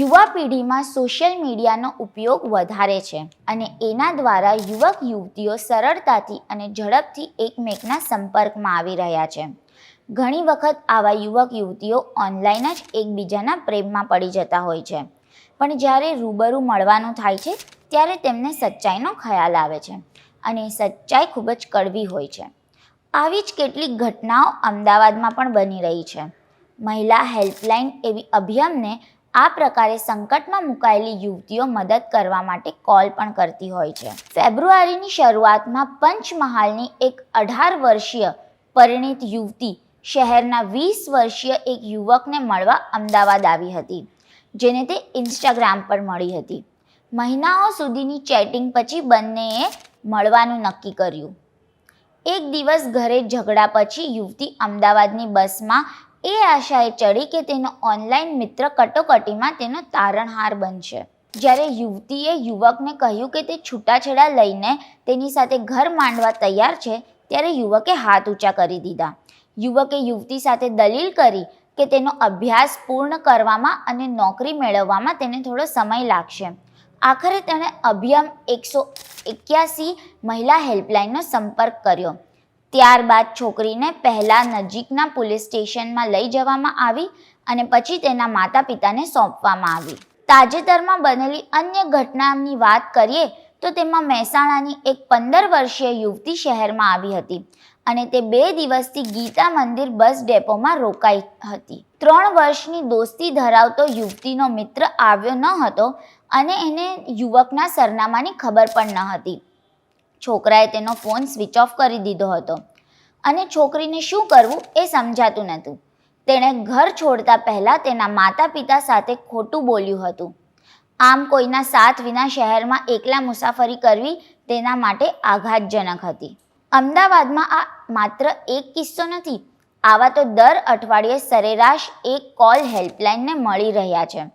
યુવા પેઢીમાં સોશિયલ મીડિયાનો ઉપયોગ વધારે છે અને એના દ્વારા યુવક યુવતીઓ સરળતાથી અને ઝડપથી એકમેકના સંપર્કમાં આવી રહ્યા છે. ઘણી વખત આવા યુવક યુવતીઓ ઓનલાઈન જ એકબીજાના પ્રેમમાં પડી જતા હોય છે. પણ જ્યારે રૂબરૂ મળવાનું થાય છે, ત્યારે તેમને સચ્ચાઈનો ખ્યાલ આવે છે અને સચ્ચાઈ ખૂબ જ કડવી હોય છે. આવી જ કેટલીક ઘટનાઓ અમદાવાદમાં પણ બની રહી છે. મહિલા હેલ્પલાઇન એવી અભિયાનને આ પ્રકારે સંકટમાં મુકાયેલી યુવતીઓ મદદ કરવા માટે કોલ પણ કરતી હોય છે. ફેબ્રુઆરીની શરૂઆતમાં પંચમહાલની એક અઢાર વર્ષીય પરિણીત યુવતી શહેરના વીસ વર્ષીય એક યુવકને મળવા અમદાવાદ આવી હતી, જેને તે ઇન્સ્ટાગ્રામ પર મળી હતી. મહિનાઓ સુધીની ચેટિંગ પછી બંનેએ મળવાનું નક્કી કર્યું. એક દિવસ ઘરે ઝઘડા પછી યુવતી અમદાવાદની બસમાં એ આશાએ ચડી કે તેનો ઓનલાઈન મિત્ર કટોકટીમાં તેનો તારણહાર બનશે. જ્યારે યુવતીએ યુવકને કહ્યું કે તે છૂટાછેડા લઈને તેની સાથે ઘર માંડવા તૈયાર છે, ત્યારે યુવકે હાથ ઊંચા કરી દીધા. યુવકે યુવતી સાથે દલીલ કરી કે તેનો અભ્યાસ પૂર્ણ કરવામાં અને નોકરી મેળવવામાં તેને થોડો સમય લાગશે. આખરે તેણે અભિયમ એકસો એક્યાસી મહિલા હેલ્પલાઇનનો સંપર્ક કર્યો. ત્યારબાદ છોકરીને પહેલાં નજીકના પોલીસ સ્ટેશનમાં લઈ જવામાં આવી અને પછી તેના માતા પિતાને સોંપવામાં આવી. તાજેતરમાં બનેલી અન્ય ઘટનાની વાત કરીએ તો તેમાં મહેસાણાની એક પંદર વર્ષીય યુવતી શહેરમાં આવી હતી અને તે બે દિવસથી ગીતા મંદિર બસ ડેપોમાં રોકાઈ હતી. ત્રણ વર્ષની દોસ્તી ધરાવતો યુવતીનો મિત્ર આવ્યો ન હતો અને એને યુવકના સરનામાની ખબર પણ ન હતી. છોકરાએ તેનો ફોન સ્વિચ ઓફ કરી દીધો હતો. અને છોકરીને શું કરવું એ સમજાતું નહોતું. તેણે ઘર છોડતા પહેલાં તેના માતા પિતા સાથે ખોટું બોલ્યું હતું. આમ કોઈના સાથ વિના શહેરમાં એકલા મુસાફરી કરવી તેના માટે આઘાતજનક હતી. અમદાવાદમાં આ માત્ર એક કિસ્સો નથી, આવા તો દર અઠવાડિયે સરેરાશ એક કોલ હેલ્પલાઇનને મળી રહ્યા છે,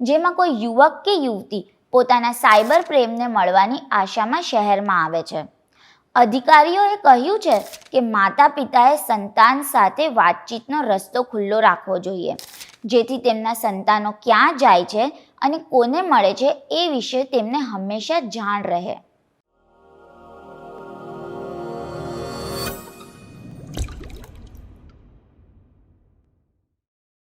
જેમાં કોઈ યુવક કે યુવતી પોતાના સાયબર પ્રેમને મળવાની આશામાં શહેરમાં આવે છે. અધિકારીઓએ કહ્યું છે કે માતા પિતાએ સંતાન સાથે વાતચીતનો રસ્તો ખુલ્લો રાખવો જોઈએ, જેથી તેમના સંતાનો ક્યાં જાય છે અને કોને મળે છે એ વિશે તેમને હંમેશા જાણ રહે.